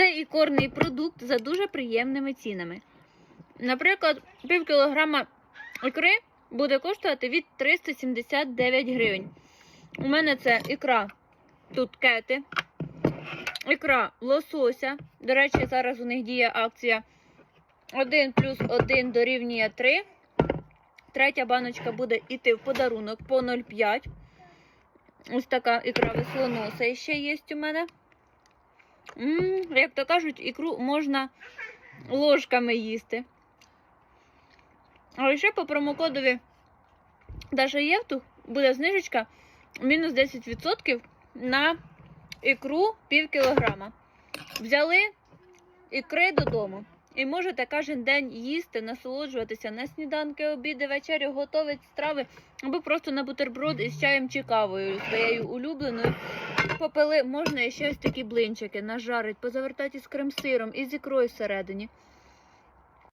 Це ікорний продукт за дуже приємними цінами. Наприклад, пів кілограма ікри буде коштувати від 379 гривень. У мене це ікра тут кети, ікра лосося. До речі, зараз у них діє акція 1 плюс 1 дорівнює 3. Третя баночка буде йти в подарунок по 0,5. Ось така ікра веслоноса ще є у мене. М як то кажуть, ікру можна ложками їсти. А ще по промокодові Даша Євтух буде знижечка мінус 10% на ікру пів кілограма. Взяли ікри додому. І можете кожен день їсти, насолоджуватися на сніданки, обіди, вечері, готувати страви, або просто на бутерброд із чаєм чи кавою своєю улюбленою. Попили, можна ще ось такі блинчики нажарить, позавертати з крем-сиром і з ікрою всередині.